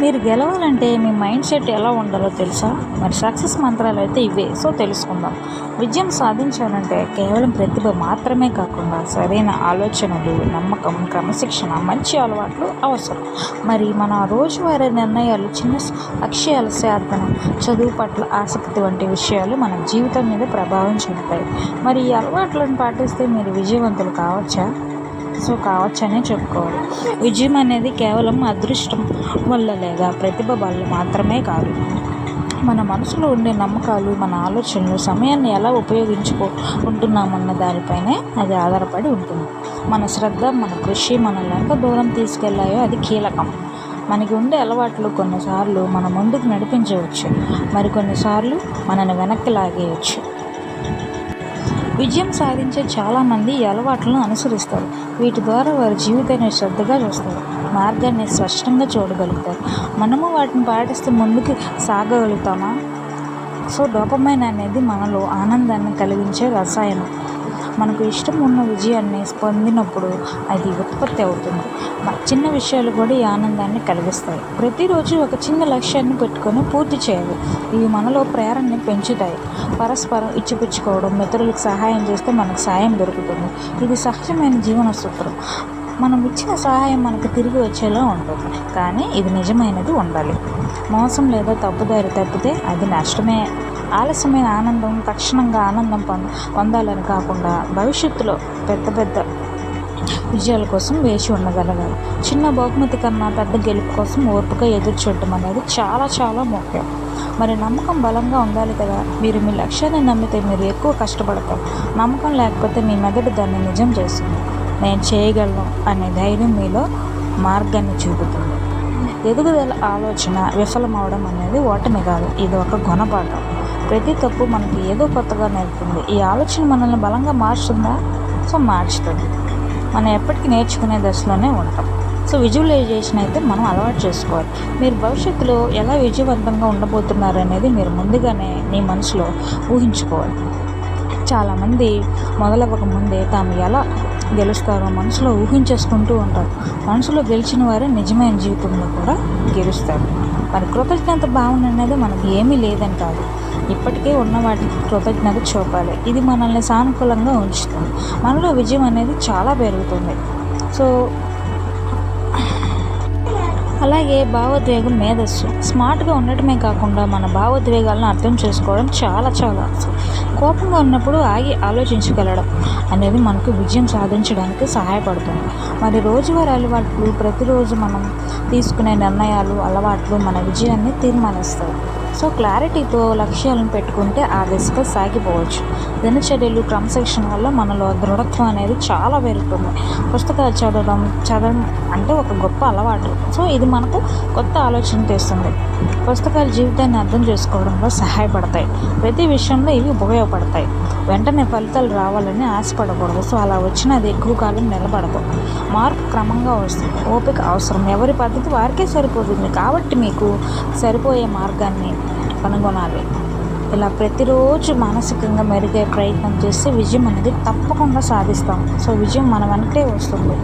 మీరు గెలవాలంటే మీ mind set ఎలా ఉండాలో తెలుసా? మరి సక్సెస్ మంత్రాలు అయితే ఇవే. సో తెలుసుకుందాం. విజయం సాధించాలంటే కేవలం ప్రతిభ మాత్రమే కాకుండా సరైన ఆలోచనలు నమ్మకం క్రమశిక్షణ మంచి అలవాట్లు అవసరం. మరి మన రోజువారీ నిర్ణయాలు చిన్న లక్ష్యాల సాధన చదువు పట్ల ఆసక్తి వంటి విషయాలు మన జీవితం మీద ప్రభావం చూపుతాయి. మరి ఈ అలవాట్లను పాటిస్తే మీరు విజయవంతులు కావచ్చా? సో కావచ్చనే చెప్పుకోవాలి. విజయం అనేది కేవలం అదృష్టం వల్ల లేదా ప్రతిభ వల్ల మాత్రమే కాదు. మన మనసులో ఉండే నమ్మకాలు మన ఆలోచనలు సమయాన్ని ఎలా ఉపయోగించుకో ఉంటున్నామన్న దానిపైనే అది ఆధారపడి ఉంటుంది. మన శ్రద్ధ మన కృషి మనల్ని ఎంత దూరం తీసుకెళ్ళాయో అది కీలకం. మనకి ఉండే అలవాట్లు కొన్నిసార్లు మన ముందుకు నడిపించవచ్చు. మరికొన్నిసార్లు మనని వెనక్కి లాగేయచ్చు. విజయం సాధించే చాలామంది ఈ అలవాట్లను అనుసరిస్తారు. వీటి ద్వారా వారి జీవితాన్ని శ్రద్ధగా చూస్తారు. మార్గాన్ని స్పష్టంగా చూడగలుగుతారు. మనము వాటిని పాటిస్తే ముందుకు సాగగలుగుతామా? సో డోపమైన్ అనేది మనలో ఆనందాన్ని కలిగించే రసాయనం. మనకు ఇష్టం ఉన్న విజయాన్ని పొందినప్పుడు అది ఉత్పత్తి అవుతుంది. చిన్న విషయాలు కూడా ఈ ఆనందాన్ని కలిగిస్తాయి. ప్రతిరోజు ఒక చిన్న లక్ష్యాన్ని పెట్టుకొని పూర్తి చేయాలి. ఇవి మనలో ప్రేరణని పెంచుతాయి. పరస్పరం ఇచ్చిపుచ్చుకోవడం మిత్రులకు సహాయం చేస్తే మనకు సాయం దొరుకుతుంది. ఇది సహజమైన జీవన సూత్రం. మనం ఇచ్చిన సహాయం మనకు తిరిగి వచ్చేలా ఉంటుంది. కానీ ఇది నిజమైనది ఉండాలి. మోసం లేదా తప్పుదారి తప్పితే అది నష్టమే. ఆలస్యమైన ఆనందం తక్షణంగా ఆనందం పొంద పొందాలని కాకుండా భవిష్యత్తులో పెద్ద పెద్ద విజయాల కోసం వేచి ఉండగలగాలి. చిన్న బహుమతి కన్నా పెద్ద గెలుపు కోసం ఓర్పుగా ఎదురు చూడటం అనేది చాలా చాలా ముఖ్యం. మరి నమ్మకం బలంగా ఉండాలి కదా? మీరు మీ లక్ష్యాన్ని నమ్మితే మీరు ఎక్కువ కష్టపడతారు. నమ్మకం లేకపోతే మీ మెదడు దాన్ని నిజం చేస్తుంది. నేను చేయగలను అనే ధైర్యం మీలో మార్గాన్ని చూపుతుంది. ఎదుగుదల ఆలోచన విఫలమవడం అనేది ఓటమి కాదు. ఇది ఒక గుణపాఠం. ప్రతి తప్పు మనకి ఏదో కొత్తగా నేర్పుతుంది. ఈ ఆలోచన మనల్ని బలంగా మార్చుతుందా? సో మార్చుతుంది. మనం ఎప్పటికీ నేర్చుకునే దశలోనే ఉంటాం. సో విజువలైజేషన్ అయితే మనం అలవాటు చేసుకోవాలి. మీరు భవిష్యత్తులో ఎలా విజయవంతంగా ఉండబోతున్నారు అనేది మీరు ముందుగానే మీ మనసులో ఊహించుకోవాలి. చాలామంది మొదలవ్వక ముందే తాము ఎలా గెలుస్తారో. మనసులో ఊహించేసుకుంటూ ఉంటారు. మనసులో గెలిచిన వారే నిజమైన జీవితంలో కూడా గెలుస్తారు. మరి కృతజ్ఞత భావన అనేది మనకి ఏమీ లేదని కాదు. ఇప్పటికే ఉన్న వాటికి కృతజ్ఞత చూపాలి. ఇది మనల్ని సానుకూలంగా ఉంచుతుంది. మనలో విజయం అనేది చాలా పెరుగుతుంది. సో అలాగే భావోద్వేగం మేధస్సు స్మార్ట్గా ఉండటమే కాకుండా మన భావోద్వేగాలను అర్థం చేసుకోవడం చాలా చాలా కోపంగా ఉన్నప్పుడు ఆగి ఆలోచించగలడం అనేది మనకు విజయం సాధించడానికి సహాయపడుతుంది. మరి రోజువారీ అలవాట్లు ప్రతిరోజు మనం తీసుకునే నిర్ణయాలు అలవాట్లు మన విజయాన్ని తీర్మానిస్తాయి. సో క్లారిటీతో లక్ష్యాలను పెట్టుకుంటే ఆ దిశగా సాగిపోవచ్చు. దినచర్యలు క్రమశిక్షణ వల్ల మనలో దృఢత్వం అనేది చాలా పెరుగుతుంది. పుస్తకాలు చదవడం చదవడం అంటే ఒక గొప్ప అలవాటు. సో ఇది మనకు కొత్త ఆలోచన తెస్తుంది. పుస్తకాలు జీవితాన్ని అర్థం చేసుకోవడంలో సహాయపడతాయి. ప్రతి విషయంలో ఇవి ఉపయోగపడతాయి. వెంటనే ఫలితాలు రావాలని ఆశపడకూడదు. సో అలా వచ్చిన అది ఎక్కువ కాలం నిలబడదు. మార్పు క్రమంగా వస్తుంది. ఓపిక అవసరం. ఎవరి పద్ధతి వారికే సరిపోతుంది. కాబట్టి మీకు సరిపోయే మార్గాన్ని కనుగొనాలి. ఇలా ప్రతిరోజు మానసికంగా మెరుగే ప్రయత్నం చేస్తే విజయం అనేది తప్పకుండా సాధిస్తాం. సో విజయం మన వెనకే వస్తుంది.